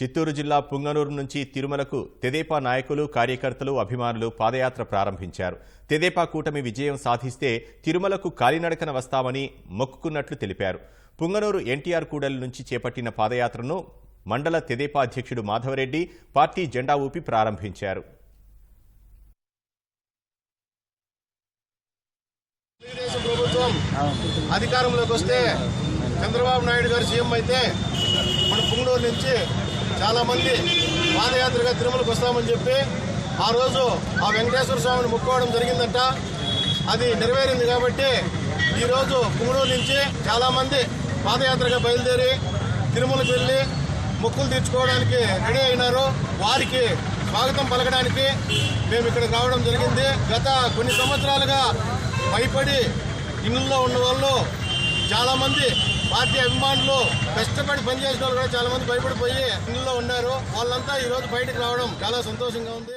చిత్తూరు జిల్లా పుంగనూరు నుంచి తిరుమలకు తెదేపా నాయకులు కార్యకర్తలు అభిమానులు పాదయాత్ర ప్రారంభించారు. తెదేపా కూటమి విజయం సాధిస్తే తిరుమలకు కాలినడకన వస్తామని మొక్కుకున్నట్లు తెలిపారు. పుంగనూరు ఎన్టీఆర్ కూడలి నుంచి చేపట్టిన పాదయాత్రను మండల తెదేపా అధ్యక్షుడు మాధవరెడ్డి పార్టీ జెండా ఊపి ప్రారంభించారు. అధికారంలోకి వస్తే చంద్రబాబు నాయుడు గారు సీఎం అయితే మన పుంగనూరు నుంచి చాలా మంది పాదయాత్రగా తిరుమలకు వస్తామని చెప్పి ఆ రోజు ఆ వెంకటేశ్వర స్వామిని మొక్కుకోవడం జరిగిందంట. అది నెరవేరింది కాబట్టి ఈరోజు పుంగళూరు నుంచి చాలామంది పాదయాత్రగా బయలుదేరి తిరుమలకు వెళ్ళి మొక్కులు తీర్చుకోవడానికి రెడీ అయినారు. వారికి స్వాగతం పలకడానికి మేము ఇక్కడికి రావడం జరిగింది. గత కొన్ని సంవత్సరాలుగా భయపడి ఇళ్ళల్లో ఉన్న వాళ్ళు చాలామంది పార్టీ అభిమానులు కష్టపడి పనిచేసిన వాళ్ళు కూడా చాలా మంది భయపడిపోయి ఇందులో ఉన్నారు. వాళ్ళంతా ఈ రోజు బయటకు రావడం చాలా సంతోషంగా ఉంది.